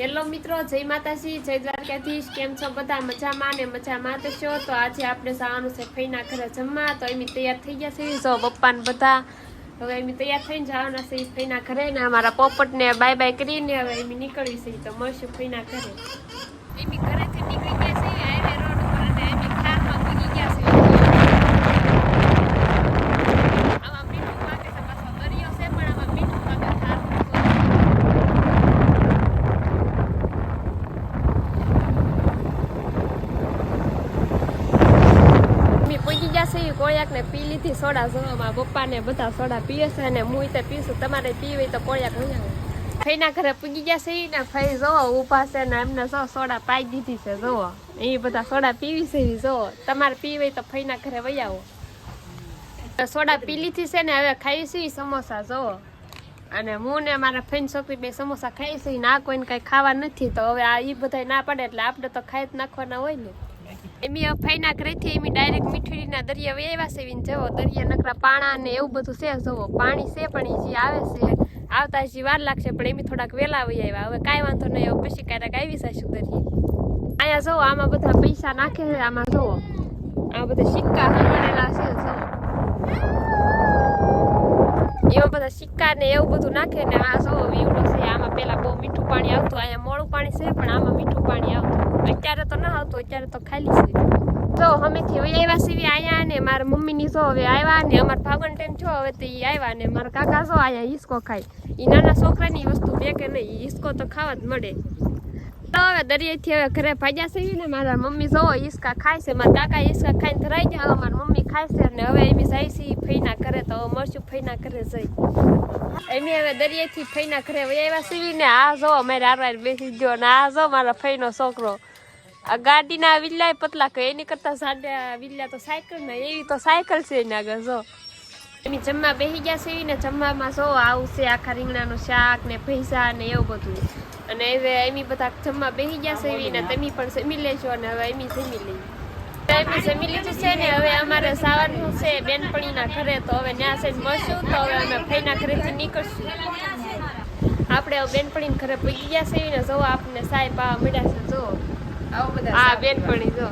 Hello મિત્રો, જય માતાજી, જય દ્વારકાધીશ, કેમ છો બધા? મજામાં ને મજામાં તો છો? તો આજે આપણે જવાનું છે ફઈના ઘરે જમવા. તો એમ તૈયાર થઈ ગયા છે. જો પપ્પા ને બધા. હવે એમ તૈયાર થઈને જવાના છે ફઈના ઘરે ને અમારા પોપટ ને બાય બાય કરીને હવે એમ નીકળવી છે. તો મળશું ફઈના ઘરે. એમ ઘરેથી નીકળી ગયા છે હાઈવે રોડ ઉપર અને એમ ખારમાં પૂગી ગયા છે આમાં મીઠું પાકે છે પાછો દરિયો છે પણ આમાં મીઠું પાકે ખાર મમ્મી જશે કોળિયાક ને પી લીધી, સોડા જોવામાં પપ્પા ને બધા સોડા પીએ છે અને હું તે પીશું તમારે પીવી તો કોળિયાક આવો. ફઈના ઘરે પૂગી ગયા છે ને ફઈ જોવો, ઊભા છે ને એમને જો સોડા પાઈ દીધી છે, જોવો. એ બધા સોડા પીવી છે ઈ, જોવો. તમારે પીવી તો ફઈના ઘરે વહી આવો. સોડા પી લીધી છે ને હવે ખાઈ છે સમોસા, જોવો. અને હું ને મારા ફ્રેન્ડ છોકરી બે સમોસા ખાઈ છે ના કોઈને કઈ ખાવા નથી, તો હવે આ ઈ બધા ના પડે એટલે આપણે તો ખાઈ જ નાખવાના હોય ને. એમી ફઈના ઘરેથી એમી ડાયરેક્ટ મીઠડીના દરિયા આવ્યા છે. જવો દરિયા નકરા પાણા ને એવું બધું છે. જવો પાણી છે પણ એ આવે છે, આવતા હજી વાર લાગશે, પણ એમી થોડાક વહેલા આવી આવ્યા. હવે કાંઈ વાંધો નહીં, હવે પછી ક્યારેક આવી જશું દરિયે. અહીંયા જુઓ, આમાં બધા પૈસા નાખે છે, આમાં જવો આ બધા સિક્કા હલવાડેલા છે જવો એમાં બધા સિક્કા ને એવું બધું નાખે ને આ જો વીવડો છે. આમાં પેલા બહુ મીઠું પાણી આવતું, અહીંયા મોડું પાણી છે, પણ આમાં મીઠું પાણી આવતું. અત્યારે તો ના આવતું, અત્યારે તો ખાલી છે. તો અમેથી હવે આવ્યા સીવી આયા ને, મારા મમ્મીની જો હવે આવ્યા ને, અમારા ભાગન ટાઈમ છો હવે તો ઈ આવ્યા ને, મારા કાકા જો આયા હિસકો ખાય. એ નાના છોકરાની વસ્તુ બે કે નહીં હિસકો તો ખાવા જ મળે. તો હવે દરિયાથી હવે ઘરે ભાગ્યા છે ને મારા મમ્મી જોવો હિસકા ખાય છે મારા કાકા હિસકા ખાઈને ધરાઈ ગયા હવે મારી મમ્મી ખાય છે અને હવે એમ જાય છે ફઈના ઘરે તો મળશું ફઈના ઘરે જઈ એમી હવે દરિયાથી ફઈના ઘરે એવા સીવી ને આ જો મારે આરવાર બેસી ગયો ને આ જો મારા ફઈનો છોકરો ગાડીના વિલ્લા પતલા કે એની કરતા સાડા વિલ્લા તો સાયકલ ને એવી તો સાયકલ છે એની આગળ જો એની જમવા બેસી ગયા છે ને જમવામાં જો આવું છે આખા રીંગણાનું શાક ને પૈસા ને એવું બધું અને હવે એમી બધા જમવા બેસી ગયા છે એવી ને તમે પણ જમી લેજો અને હવે એમી જમી લઈ એમી જમી લીધું છે ને હવે અમારે સાવરનું છે બેનપણીના ઘરે તો હવે ત્યાં છે મળશું તો હવે અમે ફઈના ઘરેથી નીકળશું. આપણે હવે બેનપણીના ઘરે પગી ગયા છે ને જો આપણને સાહેબ આ મળ્યા છે જો. આવો બધા હા બેનપણી જો.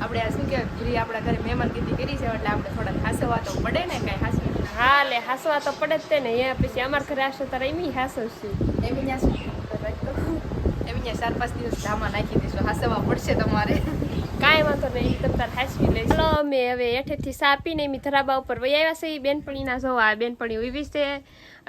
આપણે આ શું કહેવાય પૂરી આપણા ઘરે મહેમાનગીરી કરી છે એટલે આપણે થોડા હાસવા તો પડે ને કાંઈ હાસવા હા લે હાસવા તો પડે જ તે ને એ પછી અમાર ઘરે આવશે તારે એમી હાસવશું. એમ ત્યાં શું? એમ ચાર પાંચ દિવસ ધામા નાખી દઈશું હાસવા પડશે તમારે. કાંઈ વાંધો નહીં એકદમ તાર હાસવી લઈશ. ચલો અમે હવે એઠેથી સા પીને એમી ધરાબા ઉપર વહી આવ્યા છે. એ બેનપણીના જો આ બેનપણી ઊભી છે.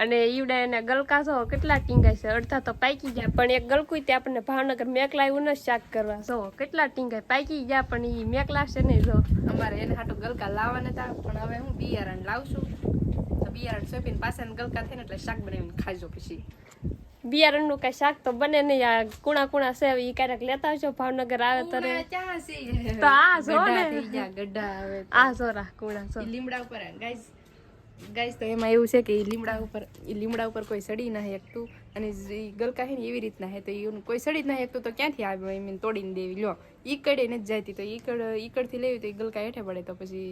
અને ઈવડા એના ગલકા જો કેટલા ટીંગાય છે. અડધા તો પાકી ગયા પણ એક ગલકું તે આપણને ભાવનગર મેક લાવ્યું ને શાક કરવા. જો કેટલા ટીંગાય પાકી ગયા પણ એ મેકલા છે ને જો. અમારે એને હાટું ગલકા લાવવાના હતા પણ હવે હું બિયારણ લાવશું તો બિયારણ સોંપીને પાછા ગલકા થઈને એટલે શાક બનાવીને ખાજો પછી. બિયારણનું કઈ શાક તો બને નહીં. આ કુણા કુણા છે એ ક્યારેક લેતા આવજો. ભાવનગર આવે તો આ જો ને ગડ્ડા આવે આ કુણા સો લીમડા ઉપર ગાઈસ ગાઈસ તો એમાં એવું છે કે એ લીમડા ઉપર એ લીમડા ઉપર કોઈ સડી ના એકટું. અને એ ગલકા હે ને એવી રીતના હે તો એનું કોઈ સડી ના એકટું તો ક્યાંથી આવે? મીન તોડીને દેવી. લ્યો ઈકડે ને જ જતી તો ઈકડ ઈકડથી લેવી તો એ ગલકા હેઠે પડે તો પછી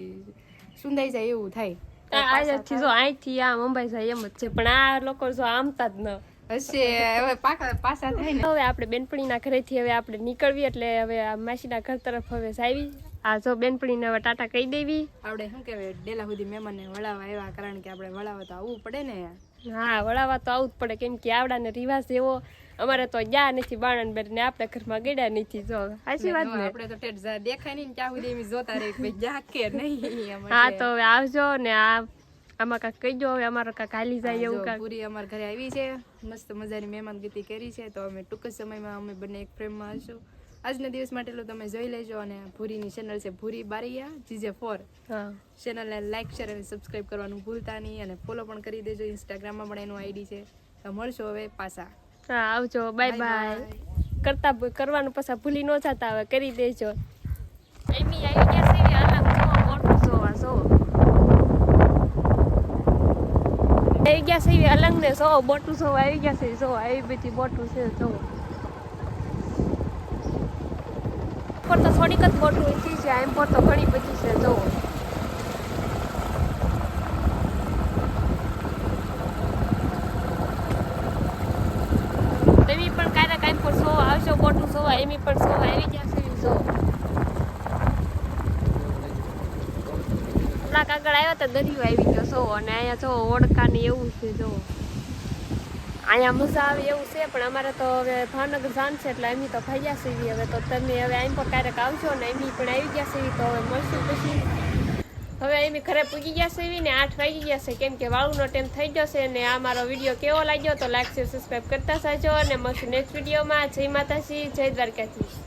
સુંદાઈ જાય એવું થાય. આ આજથી જો અહીંથી આ મુંબઈ જાય એમ જ છે. પણ આ લોકો જો આમતા જ ન. હશે હવે પાકા પાછા થાય ને હવે આપણે બેનપણીના ઘરેથી હવે આપણે નીકળવી એટલે હવે માસીના ઘર તરફ હવે આવી આ જો બેનપણીને હવે ટાટા કહી દેવી. આપણે શું કહેવાય ડેલા સુધી મહેમાનને વળાવવા આવ્યા કારણ કે આપણે વળાવવા તો આવવું પડે ને. હા વળાવવા તો આવું જ પડે કેમ કે આવડાને રિવાજ એવો અમારે તો ગયા નથી બાણન બેન ને આપણે ઘરમાં ગયા નથી જો. સાચી વાત ને? આપણે તો ટેટ દેખાય નહીં ત્યાં સુધી જોતા રહી કે ભાઈ કે નહીં હા તો હવે આવજો ને આ આમાં કાંઈક કહીજો હવે અમારો હાલી જાય એવું જો પૂરી અમારા ઘરે આવી છે. મસ્ત મજાની મહેમાનગતિ કરી છે. તો અમે ટૂંક જ સમયમાં અમે બંને એક ફ્રેમમાં હશું. આજના દિવસ માટે એટલું તમે જોઈ લેજો અને ભૂરીની ચેનલ છે ભૂરી બારૈયા જીજે ફોર. ચેનલને લાઈક શેર અને સબસ્ક્રાઈબ કરવાનું ભૂલતા નહીં અને ફોલો પણ કરી દેજો. ઇન્સ્ટાગ્રામમાં પણ એનું આઈડી છે. તો મળશો હવે પાછા. હા આવજો. બાય બાય કરતા કરવાનું પાછા ભૂલી ન જતા હવે. કરી દેજો. એમી આવી ગયા આવી ગયા છે એવી અલંગ ને સો બોટું સો આવી ગયા છે જોવો, આવી બધી બોટું છે, જોવો. ઉપર તો થોડીક જ બોટું ઈચ્છી છે એમ પર તો ઘણી બધી છે, જોવો. તમે પણ કાંઈ કાંઈ પર સો આવશો બોટું સો એમી પણ સો આવી ગયા છે જોવો. કલાક આગળ આવ્યો તો દરિયો આવી ગયો છો અને અહીંયા જો ઓડકા ને એવું છે, જો. અહીંયા મજા આવે એવું છે, પણ અમારે તો હવે ભાવનગર જાન છે, એટલે એમની તો ખાઈ સીવી હવે તો તમે હવે એમ પણ ક્યારેક આવજો ને એમ પણ આવી ગયા સીવી તો હવે મળશું પછી. હવે એમ ઘરે પૂગી ગયા સીવી ને આઠ વાગી ગયા છે, કેમ કે વાળુનો ટાઈમ થઈ જશે ને આ મારો વીડિયો કેવો લાગ્યો તો લાઈક શેર સબસ્ક્રાઈબ કરતા જાજો અને મળશું નેક્સ્ટ વિડીયોમાં જય માતાજી, જય દ્વારકાધીશ.